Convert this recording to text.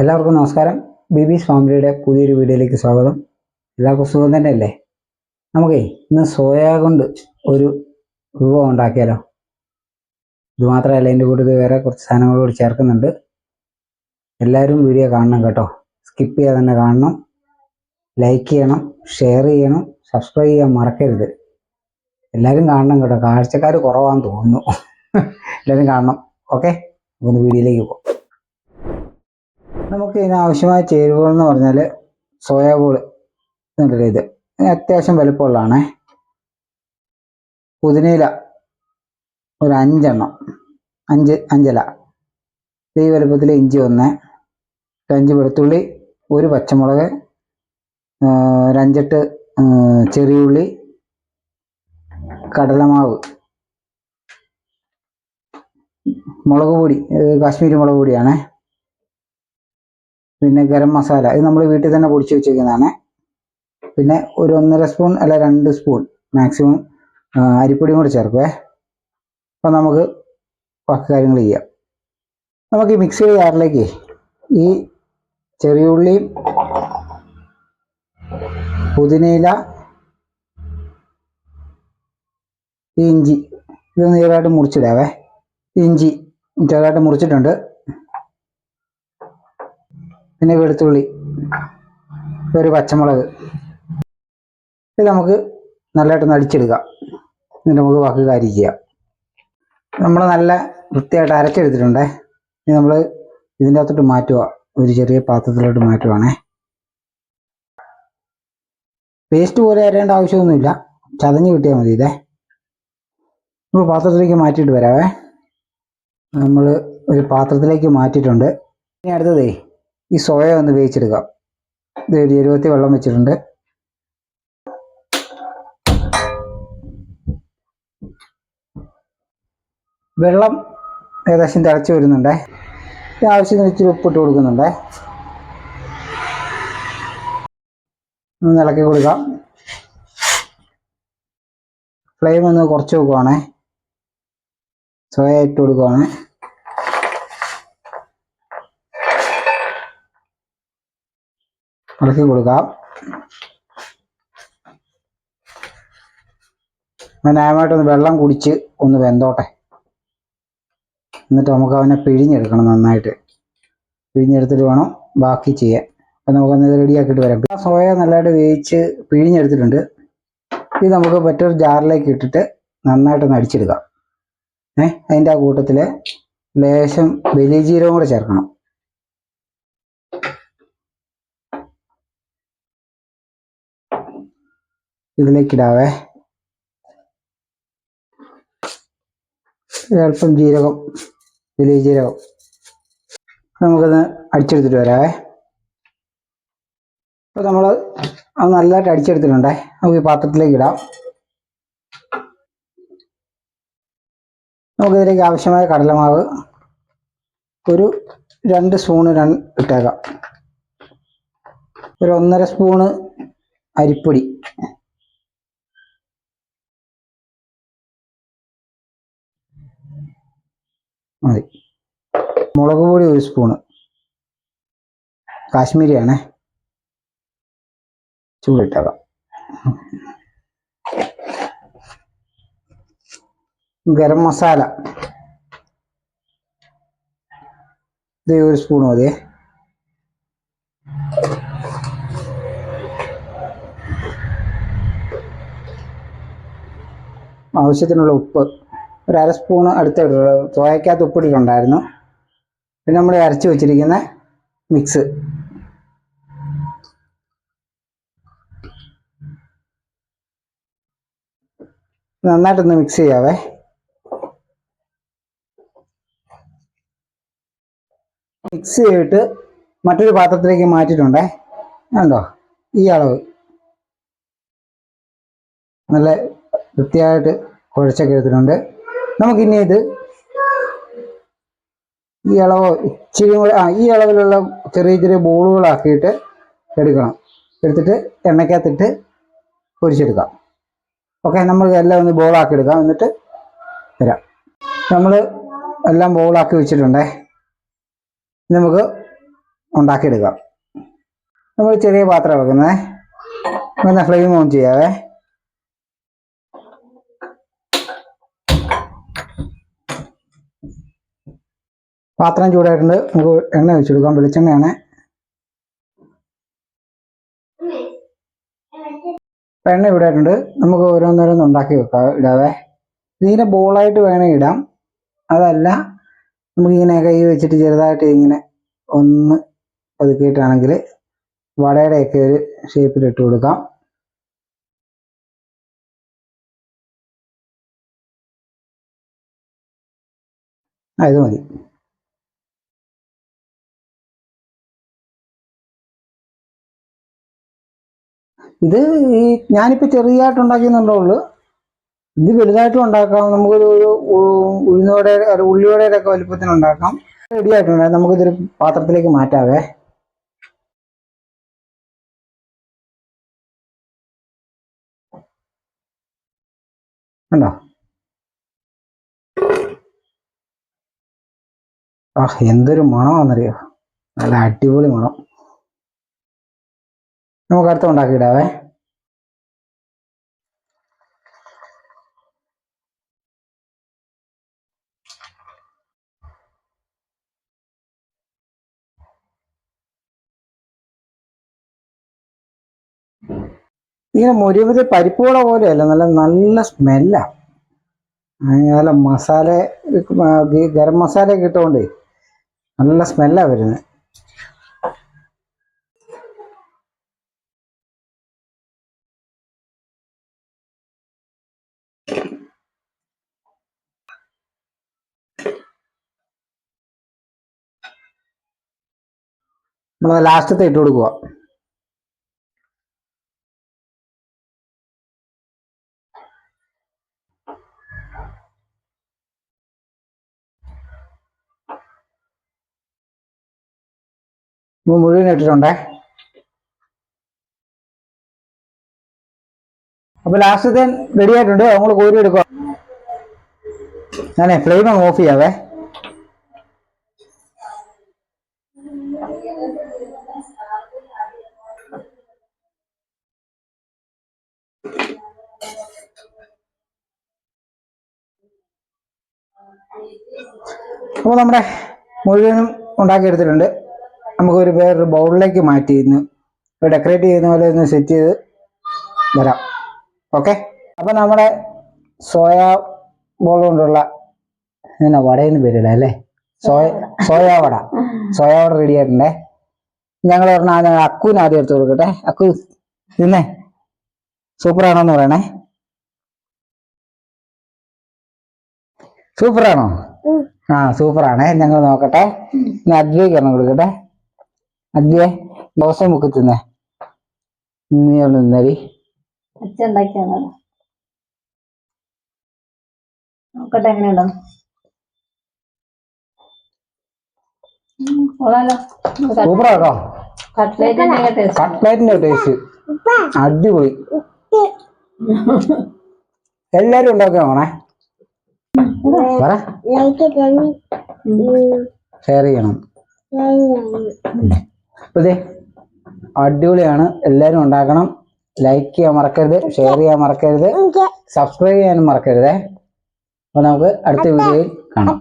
എല്ലാവർക്കും നമസ്കാരം. ബിബീസ് ഫാമിലിയുടെ പുതിയൊരു വീഡിയോയിലേക്ക് സ്വാഗതം. എല്ലാവർക്കും സുഖം തന്നെയല്ലേ? നമുക്കേ ഇന്ന് സോയ കൊണ്ട് ഒരു വിഭവം ഉണ്ടാക്കിയാലോ? ഇത് മാത്രമല്ല എന്റെ കൂടെ ഇത് വേറെ കുറച്ച് സാധനങ്ങൾ കൂടി ചേർക്കുന്നുണ്ട്. എല്ലാവരും വീഡിയോ കാണണം കേട്ടോ. സ്കിപ്പ് ചെയ്യാതെ തന്നെ കാണണം. ലൈക്ക് ചെയ്യണം ഷെയർ ചെയ്യണം സബ്സ്ക്രൈബ് ചെയ്യാൻ മറക്കരുത്. എല്ലാവരും കാണണം കേട്ടോ. കാഴ്ചക്കാർ കുറവാണെന്ന് തോന്നുന്നു. എല്ലാവരും കാണണം. ഓക്കെ? ഒന്ന് വീഡിയോയിലേക്ക് പോകാം. നമുക്ക് ഇതിനാവശ്യമായ ചേരുവകൾ എന്ന് പറഞ്ഞാൽ സോയാ ബോൾ എന്നുള്ളത് ഇത് അത്യാവശ്യം വലുപ്പമുള്ളതാണേ. പുതിനയില ഒരു അഞ്ചെണ്ണം. അഞ്ച് അഞ്ചല. ഈ വലുപ്പത്തിൽ ഇഞ്ചി ഒന്ന് അഞ്ച് വെളുത്തുള്ളി ഒരു പച്ചമുളക് ആ, ചെറിയുള്ളി കടലമാവ് മുളക് പൊടി കാശ്മീരി മുളക് പൊടിയാണേ. പിന്നെ ഗരം മസാല ഇത് നമ്മൾ വീട്ടിൽ തന്നെ പൊടിച്ച് വെച്ചിരിക്കുന്നതാണ് പിന്നെ ഒരു ഒന്നര സ്പൂൺ അല്ല രണ്ട് സ്പൂൺ മാക്സിമം അരിപ്പൊടിയും കൂടി ചേർക്കുവേ. അപ്പം നമുക്ക് ബാക്കി കാര്യങ്ങൾ ചെയ്യാം. നമുക്ക് ഈ മിക്സിയുടെ ജാറിലേക്ക് ഈ ചെറിയ ഉള്ളിയും പുതിനയില ഇഞ്ചി ഇത് നേരായിട്ട് മുറിച്ചിടാവേ. ഇഞ്ചി ചെറുതായിട്ട് മുറിച്ചിട്ടുണ്ട്. പിന്നെ വെളുത്തുള്ളി ഒരു പച്ചമുളക്. ഇത് നമുക്ക് നല്ലതായിട്ടൊന്ന് അടിച്ചെടുക്കാം എന്നിട്ട് നമുക്ക് ബാക്കി കാര്യം നമ്മൾ നല്ല വൃത്തിയായിട്ട് അരച്ചെടുത്തിട്ടുണ്ടേ. ഇനി നമ്മൾ ഇതിന്റെ അകത്തോട്ട് മാറ്റുക. ഒരു ചെറിയ പാത്രത്തിലോട്ട് മാറ്റുവാണേ. പേസ്റ്റ് പോലെ അരയേണ്ട ആവശ്യമൊന്നുമില്ല. ചതഞ്ഞ് കിട്ടിയാൽ മതി ഇതേ. നമ്മൾ പാത്രത്തിലേക്ക് മാറ്റിയിട്ട് വരാവേ. നമ്മൾ ഒരു പാത്രത്തിലേക്ക് മാറ്റിയിട്ടുണ്ട്. ഇനി അടുത്തതേ. ഈ സോയ ഒന്ന് വേവിച്ചെടുക്കുക. ഇത് ഇരുപത്തി വെള്ളം വെച്ചിട്ടുണ്ട്. വെള്ളം ഏകദേശം തിളച്ച് വരുന്നുണ്ടേ. ആവശ്യത്തിന് ഇച്ചിരി ഉപ്പിട്ട് കൊടുക്കുന്നുണ്ടേ. ഒന്ന് ഇളക്കി കൊടുക്കാം. ഫ്ലെയിം ഒന്ന് കുറച്ച് വെക്കുവാണേ. സോയ ഇട്ട് കൊടുക്കുവാണേ. ഇളക്കി കൊടുക്കാം. ന്യായമായിട്ടൊന്ന് വെള്ളം കുടിച്ച് ഒന്ന് വെന്തോട്ടെ. എന്നിട്ട് നമുക്ക് അവനെ പിഴിഞ്ഞെടുക്കണം നന്നായിട്ട്. പിഴിഞ്ഞെടുത്തിട്ട് വേണം ബാക്കി ചെയ്യാൻ. അപ്പം നമുക്കൊന്ന് റെഡിയാക്കിയിട്ട് വരാം. പിന്നെ സോയ നല്ലതായിട്ട് വേവിച്ച് പിഴിഞ്ഞെടുത്തിട്ടുണ്ട്. ഇത് നമുക്ക് മറ്റൊരു ജാറിലേക്ക് ഇട്ടിട്ട് നന്നായിട്ടൊന്ന് അടിച്ചെടുക്കാം. ഏഹ് അതിന്റെ ആ കൂട്ടത്തിൽ ലേശം വലിയ ജീരകം കൂടെ ചേർക്കണം. ഇതിലേക്കിടാവേ അല്പം ജീരകം വലിയ ജീരകം. നമുക്കത് അടിച്ചെടുത്തിട്ട് വരാവേ. അപ്പോൾ നമ്മൾ അത് നല്ലതായിട്ട് അടിച്ചെടുത്തിട്ടുണ്ടേ. നമുക്ക് ഈ പാത്രത്തിലേക്ക് ഇടാം. നമുക്കിതിലേക്ക് ആവശ്യമായ കടലമാവ് ഒരു രണ്ട് സ്പൂണ് രണ്ട് ഇട്ടേക്കാം. ഒരു ഒന്നര സ്പൂണ് അരിപ്പൊടി. മതി. മുളക് പൊടി ഒരു സ്പൂണ്. കാശ്മീരിയാണേ. ചൂടിട്ടേക്കാം ഗരം മസാല. ഇത് ഒരു സ്പൂൺ മതിയേ ആവശ്യത്തിനുള്ള ഉപ്പ്. ഒരു അര സ്പൂണ് അടുത്ത് തോയക്കകത്ത് ഉപ്പിട്ടിട്ടുണ്ടായിരുന്നു. പിന്നെ നമ്മൾ അരച്ച് വെച്ചിരിക്കുന്ന മിക്സ് നന്നായിട്ടൊന്ന് മിക്സ് ചെയ്യാവേ. മിക്സ് ചെയ്തിട്ട് മറ്റൊരു പാത്രത്തിലേക്ക് മാറ്റിയിട്ടുണ്ടേ. കണ്ടോ? ഈ അളവ്. നല്ല വൃത്തിയായിട്ട് കുഴച്ചൊക്കെ എടുത്തിട്ടുണ്ട്. നമുക്കിനി ഇത് ഈ അളവ് ഇച്ചിരി കൂടെ ആ ഈ അളവിലുള്ള ചെറിയ ചെറിയ ബോളുകളാക്കിയിട്ട് എടുക്കണം. എടുത്തിട്ട് എണ്ണയ്ക്കകത്തിട്ട് പൊരിച്ചെടുക്കാം. ഓക്കെ നമ്മൾ എല്ലാം ഒന്ന് ബോളാക്കി എടുക്കാം എന്നിട്ട് വരാം. നമ്മൾ എല്ലാം ബോളാക്കി വെച്ചിട്ടുണ്ടേ. ഇനി നമുക്ക് ഉണ്ടാക്കിയെടുക്കാം. നമ്മൾ ചെറിയ പാത്രം വെക്കുന്നത് ഒന്ന് ഫ്ലെയിം ഓൺ ചെയ്യാവേ. പാത്രം ചൂടായിട്ടുണ്ട്. നമുക്ക് എണ്ണ ഒഴിച്ചെടുക്കാം. വെളിച്ചെണ്ണയാണ്. ഇപ്പം എണ്ണ ഇവിടെയായിട്ടുണ്ട് നമുക്ക് ഓരോന്നോരോന്ന് ഉണ്ടാക്കി വെക്കാം. ഇടാതെ ഇതിങ്ങനെ ബോളായിട്ട് വേണേൽ ഇടാം. അതല്ല നമുക്കിങ്ങനെ കൈ വെച്ചിട്ട് ചെറുതായിട്ട് ഇങ്ങനെ ഒന്ന് പതുക്കിയിട്ടാണെങ്കിൽ വടയുടെയൊക്കെ ഒരു ഷേപ്പിൽ ഇട്ട് കൊടുക്കാം. അത് മതി. ഇത് ഈ ഞാനിപ്പോൾ ചെറിയതായിട്ട് ഉണ്ടാക്കിയെന്നുള്ളൂ ഇത് വലുതായിട്ടും ഉണ്ടാക്കാം. നമുക്കൊരു ഒരു ഉഴുന്നോടെ ഒരു ഉള്ളിയോടെ ഒക്കെ ഉണ്ടാക്കാം. റെഡി ആയിട്ടുണ്ട്. നമുക്കിതൊരു പാത്രത്തിലേക്ക് മാറ്റാവേ. കണ്ടോ? ആ എന്തൊരു മണമാണെന്നറിയോ? നല്ല അടിപൊളി മണം. നമുക്ക് അടുത്ത ഉണ്ടാക്കിയിടാവേ ഇങ്ങനെ മുരിമുരി പരിപ്പുവട പോലെയല്ല നല്ല നല്ല സ്മെല്ലാണ് നല്ല മസാല ഗരം മസാല കിട്ടുകൊണ്ടേ നല്ല സ്മെല്ലാണ് വരുന്നത് നമ്മൾ ലാസ്റ്റത്തെ ഇട്ട് കൊടുക്കുക മുഴുവൻ ഇട്ടിട്ടുണ്ടേ? അപ്പൊ ലാസ്റ്റത്തെ റെഡി ആയിട്ടുണ്ട്. നമ്മൾ കോരി എടുക്കുക ഞാനേ ഫ്ലെയിം ഓഫ് ചെയ്യാവേ. അപ്പോൾ നമ്മുടെ മുഴുവനും ഉണ്ടാക്കിയെടുത്തിട്ടുണ്ട്. നമുക്കൊരു വേറൊരു ബൗളിലേക്ക് മാറ്റി ഇപ്പോൾ ഡെക്കറേറ്റ് ചെയ്യുന്ന പോലെ ഒന്ന് സെറ്റ് ചെയ്ത് വരാം. ഓക്കെ അപ്പോൾ നമ്മുടെ സോയ ബോൾ കൊണ്ടുള്ള എന്നാ വടയെന്ന് പേരില്ല അല്ലേ? Soya soya vada. Soya vada ready ആയിട്ടുണ്ടേ. ഞങ്ങൾ പറഞ്ഞാൽ അക്കുവിന് ആദ്യം എടുത്ത് കൊടുക്കട്ടെ. അക്കു ഇന്നേ സൂപ്പറാണോന്ന് പറയണേ. സൂപ്പറാണോ? ആ സൂപ്പറാണേ. ഞങ്ങൾ നോക്കട്ടെ. ഇനി അദ്വൈക്ക് ഒരെണ്ണം കൊടുക്കട്ടെ. അദ്വേ ദോശ മുക്കി തിന്നേ. നീ അവിടെ നിന്നടി. നോക്കട്ടെ എങ്ങനെയുണ്ടോ? സൂപ്പറാട്ടോ. കട്ട്ലേറ്റിന്റെ ടേസ്റ്റ് അടിപൊളി. എല്ലാരും ഉണ്ടാക്കിയ മോണേ പറ. ഷെയർ ചെയ്യണം. അപ്പൊ ദേ അടിപൊളിയാണ്. എല്ലാരും ഉണ്ടാക്കണം. ലൈക്ക് ചെയ്യാൻ മറക്കരുത് ഷെയർ ചെയ്യാൻ മറക്കരുത് സബ്സ്ക്രൈബ് ചെയ്യാനും മറക്കരുതേ. അപ്പൊ നമുക്ക് അടുത്ത വീഡിയോയിൽ കാണാം.